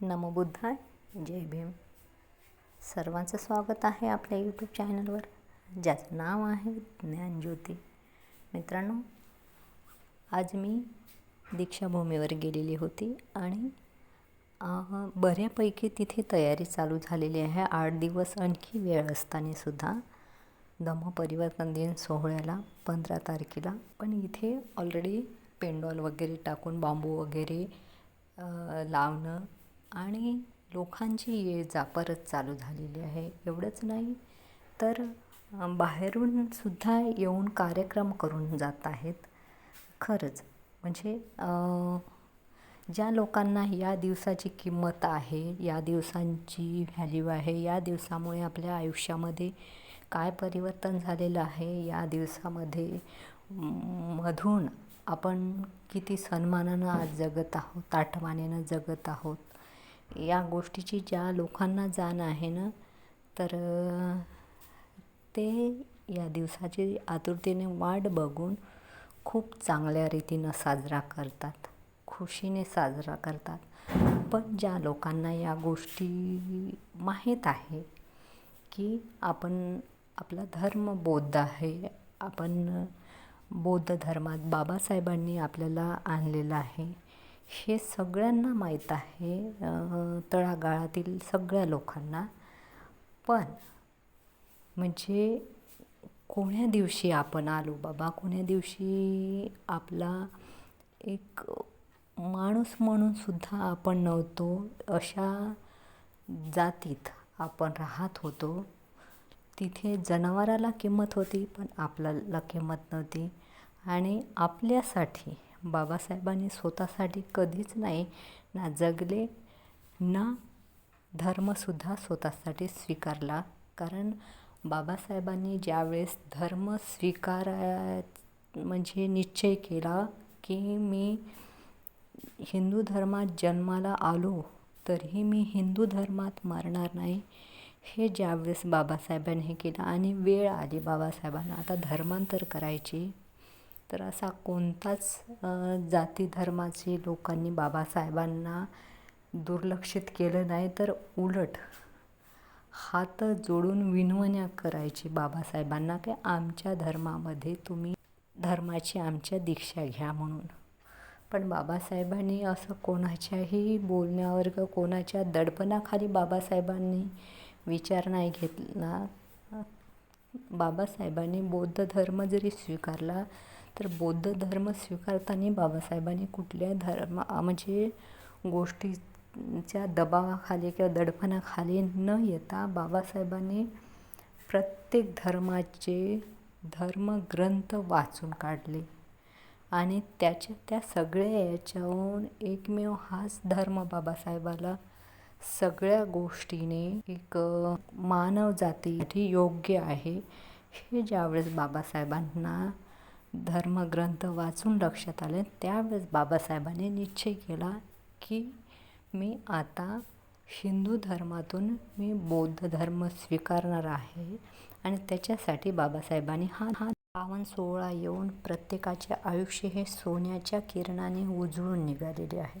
नमो बुद्धाय. जय भीम. सर्वांचं स्वागत आहे आपल्या यूट्यूब चॅनलवर ज्याचं नाव आहे ज्ञानज्योती. मित्रांनो आज मी दीक्षाभूमीवर गेलेली होती आणि बऱ्यापैकी तिथे तयारी चालू झालेली आहे. आठ दिवस आणखी वेळ असतानासुद्धा धम्मपरिवर्तन दिन सोहळ्याला पंधरा तारखेला. पण इथे ऑलरेडी पेंडॉल वगैरे टाकून बांबू वगैरे लावणं आणि लोकांची ये जा परत चालू झालेली आहे. एवढंच नाही तर बाहेरून सुद्धा येऊन कार्यक्रम करून जात आहेत. खरंच. म्हणजे ज्या लोकांना या दिवसाची किंमत आहे या दिवसांची व्हॅल्यू आहे या दिवसामुळे आपल्या आयुष्यामध्ये काय परिवर्तन झालेलं आहे या दिवसामध्ये मधून आपण किती सन्मानानं आज जगत आहोत ताठमानेनं जगत आहोत या गोष्टीची ज्या लोकांना जाण आहे ना तर ते या दिवसाची आतुरतेने वाट बघून खूप चांगल्या रीतीनं साजरा करतात खुशीने साजरा करतात. पण ज्या लोकांना या गोष्टी माहीत आहे की आपण आपला धर्म बौद्ध आहे आपण बौद्ध धर्मात बाबासाहेबांनी आपल्याला आणलेलं आहे हे सगळ्यांना माहीत आहे तळागाळातील सगळ्या लोकांना. पण म्हणजे कोण्या दिवशी आपण आलो बाबा? कोण्या दिवशी आपला एक माणूस म्हणूनसुद्धा आपण नव्हतो? अशा जातीत आपण राहत होतो. तिथे जनावराला किंमत होती पण आपल्याला किंमत नव्हती. आणि आपल्यासाठी बाबासाहेबांनी स्वतःसाठी कधीच नाही ना जगले ना धर्मसुद्धा स्वतःसाठी स्वीकारला. कारण बाबासाहेबांनी ज्यावेळेस धर्म स्वीकाराय म्हणजे निश्चय केला की मी हिंदू धर्मात जन्माला आलो तरीही मी हिंदू धर्मात मारणार नाही हे ज्यावेळेस बाबासाहेबांनी हे केलं. आणि वेळ आली बाबासाहेबांना. आता धर्मांतर करायची. तर असा कोणताच जाती धर्माचे लोकांनी बाबासाहेबांना दुर्लक्षित केलं नाही तर उलट हात जोडून विनवण्या करायची बाबासाहेबांना की आमच्या धर्मामध्ये तुम्ही धर्माची आमच्या दीक्षा घ्या म्हणून. पण बाबासाहेबांनी असं कोणाच्याही बोलण्यावर किंवा कोणाच्या दडपणाखाली बाबासाहेबांनी विचार नाही घेतला. बाबासाहेबांनी बौद्ध धर्म जरी स्वीकारला तर बौद्ध धर्म स्वीकारताना बाबासाहेबांनी कुठल्या धर्म म्हणजे गोष्टीच्या दबावाखाली किंवा दडपणाखाली न येता बाबासाहेबांनी प्रत्येक धर्माचे धर्मग्रंथ वाचून काढले. आणि त्याच्या त्या सगळ्या याच्याहून एकमेव हाच धर्म बाबासाहेबाला सगळ्या गोष्टीने एक मानव जातीसाठी योग्य आहे हे ज्यावेळेस बाबासाहेबांना धर्मग्रंथ वाचून लक्षात आले. त्यावेळेस बाबासाहेबांनी निश्चय केला की मी आता हिंदू धर्मातून मी बौद्ध धर्म स्वीकारणार आहे आणि त्याच्यासाठी बाबासाहेबांनी हा हा पावन सोहळा येऊन प्रत्येकाचे आयुष्य हे सोन्याच्या किरणाने उजळून निघालेले आहे.